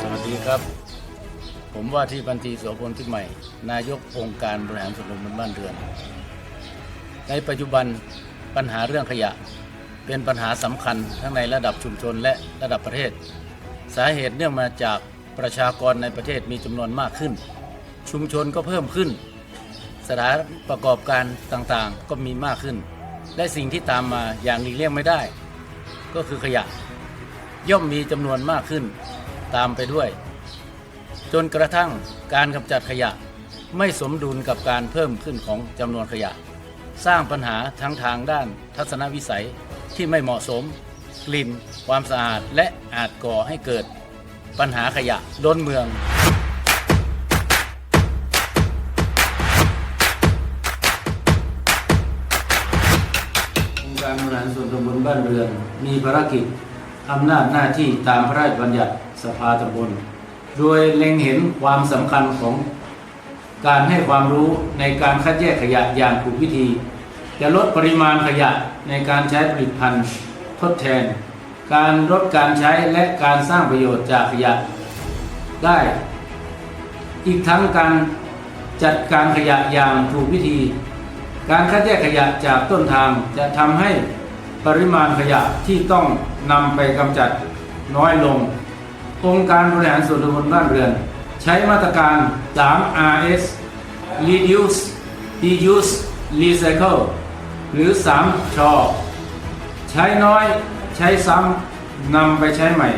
สวัสดีครับ ผมว่าที่พันตีโสพลที่ใหม่ นายกองค์การบริหารส่วนตำบลบ้านเรือน ในปัจจุบันปัญหาเรื่องขยะ เป็นปัญหาสำคัญทั้งในระดับชุมชนและระดับประเทศ สาเหตุเนื่องมาจากประชากรในประเทศมีจำนวนมากขึ้น ชุมชนก็เพิ่มขึ้น สถานประกอบการต่างๆก็มีมากขึ้น และสิ่งที่ตามมาอย่างหลีกเลี่ยงไม่ได้ ก็คือขยะ ย่อมมีจำนวนมากขึ้น ตามไปด้วย จนกระทั่งการกำจัดขยะไม่สมดุลกับการเพิ่มขึ้นของจำนวนขยะ สร้างปัญหาทั้งทางด้านทัศนวิสัยที่ไม่เหมาะสม กลิ่น ความสะอาดและอาจก่อให้เกิด ปัญหาขยะล้นเมืององค์การบริหารส่วนตำบลบ้านเรือนมีภารกิจ อำนาจหน้าที่ตามพระราชบัญญัติสภาตำบล โดยเล็งเห็นความสำคัญของการให้ความรู้ในการคัดแยกขยะอย่างถูกวิธี จะลดปริมาณขยะในการใช้ผลิตภัณฑ์ทดแทน การลดการใช้และการสร้างประโยชน์จากขยะได้ อีกทั้งการจัดการขยะอย่างถูกวิธี การคัดแยกขยะจากต้นทางจะทำให้ ปริมาณขยะที่ต้องนำไปกำจัดน้อยลงองค์การบริหารส่วนตำบลบ้านเรือน ใช้มาตรการ 3RS Reduce Reuse Recycle หรือ 3 ชอ ใช้น้อยใช้ซ้ำนำไปใช้ใหม่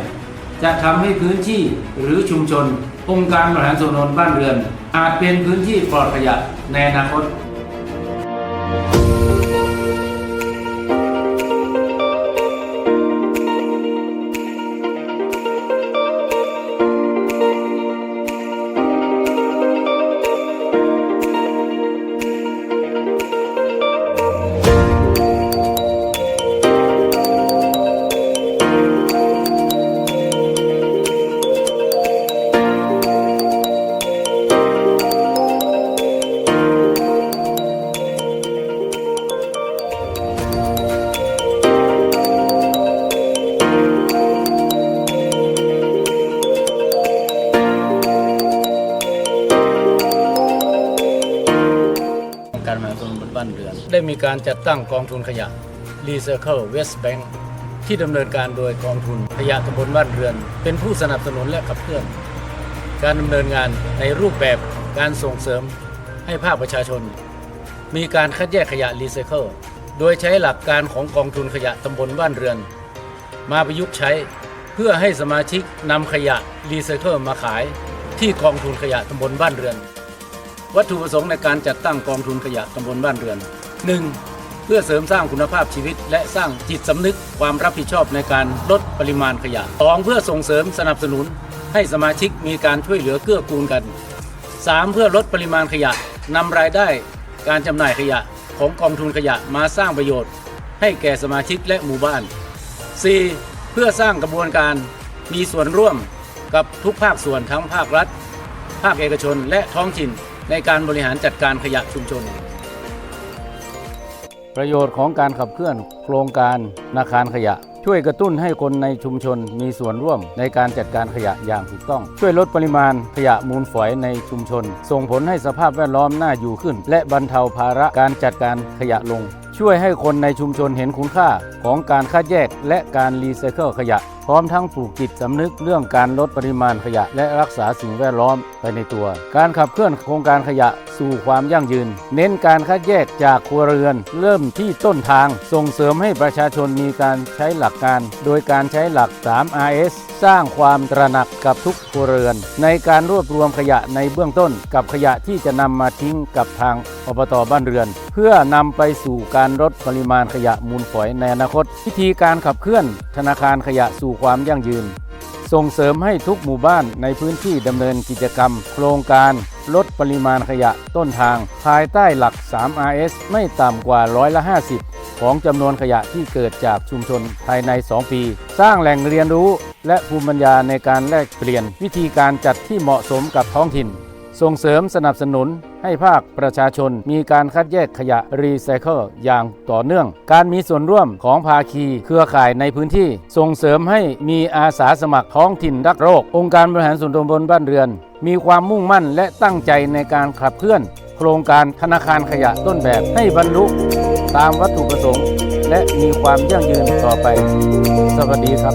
จะทำให้พื้นที่หรือชุมชน องค์การบริหารส่วนตำบลบ้านเรือน อาจเป็นพื้นที่ปลอดขยะในอนาคต ได้มีการจัดตั้งกองทุนขยะ Recycle West Bank ที่ดำเนินการโดยกองทุนขยะตำบลบ้านเรือน เป็นผู้สนับสนุนและขับเคลื่อน การดำเนินงานในรูปแบบการส่งเสริมให้ภาคประชาชน มีการคัดแยกขยะรีไซเคิลโดยใช้หลักการของกองทุนขยะตำบลบ้านเรือน มาประยุกต์ใช้เพื่อให้สมาชิกนำขยะรีไซเคิลมาขายที่กองทุนขยะตำบลบ้านเรือน วัตถุประสงค์ในการจัดตั้งกองทุนขยะตำบลบ้านเรือน 1. เพื่อเสริมสร้างคุณภาพชีวิต และสร้างจิตสำนึกความรับผิดชอบในการลดปริมาณขยะ 2. เพื่อส่งเสริมสนับสนุน ให้สมาชิกมีการช่วยเหลือเกื้อกูลกัน 3. เพื่อลดปริมาณขยะนำรายได้ การจำหน่ายขยะของกองทุนขยะมาสร้างประโยชน์ ให้แก่สมาชิกและหมู่บ้าน 4. เพื่อสร้างกระบวนการมีส่วนร่วมกับทุกภาคส่วนทั้งภาครัฐ ภาคเอกชนและท้องถิ่น ในการบริหารจัดการขยะชุมชน ประโยชน์ของการขับเคลื่อนโครงการนาคารขยะ ช่วยกระตุ้นให้คนในชุมชนมีส่วนร่วมในการจัดการขยะอย่างถูกต้อง ช่วยลดปริมาณขยะมูลฝอยในชุมชน ส่งผลให้สภาพแวดล้อมน่าอยู่ขึ้น และบรรเทาภาระการจัดการขยะลง ช่วยให้คนในชุมชนเห็นคุณค่าของการคัดแยกและการรีไซเคิลขยะ พร้อมทั้งปลูกจิตสำนึกเรื่องการลดปริมาณขยะ และรักษาสิ่งแวดล้อมไปในตัว การขับเคลื่อนโครงการขยะสู่ความยั่งยืน เน้นการคัดแยกจากครัวเรือน เริ่มที่ต้นทาง ส่งเสริมให้ประชาชนมีการใช้หลักการ โดยการใช้หลัก 3RS สร้างความตระหนักกับทุกครัวเรือน ในการรวบรวมขยะในเบื้องต้น กับขยะที่จะนำมาทิ้งกับทางอบตบ้านเรือน เพื่อนำไปสู่การลดปริมาณขยะมูลฝอยในอนาคตวิธีการขับเคลื่อนธนาคารขยะสู่ความยั่งยืน ส่งเสริมให้ทุกหมู่บ้านในพื้นที่ดำเนินกิจกรรม โครงการลดปริมาณขยะต้นทาง ภายใต้หลัก 3RS ไม่ต่ำกว่าร้อยละ 50 ของจำนวนขยะที่เกิดจากชุมชนภายใน 2 ปี สร้างแหล่งเรียนรู้ และภูมิปัญญาในการแลกเปลี่ยนวิธีการจัดที่เหมาะสมกับท้องถิ่น ส่งเสริมสนับสนุนให้ภาคประชาชนมีการคัดแยกขยะรีไซเคิลอย่างต่อเนื่อง การมีส่วนร่วมของภาคีเครือข่ายในพื้นที่ ส่งเสริมให้มีอาสาสมัครท้องถิ่นรักโรค องค์การบริหารส่วนตำบลบ้านเรือน มีความมุ่งมั่นและตั้งใจในการขับเคลื่อน โครงการธนาคารขยะต้นแบบให้บรรลุ ตามวัตถุประสงค์ และมีความยั่งยืนต่อไป สวัสดีครับ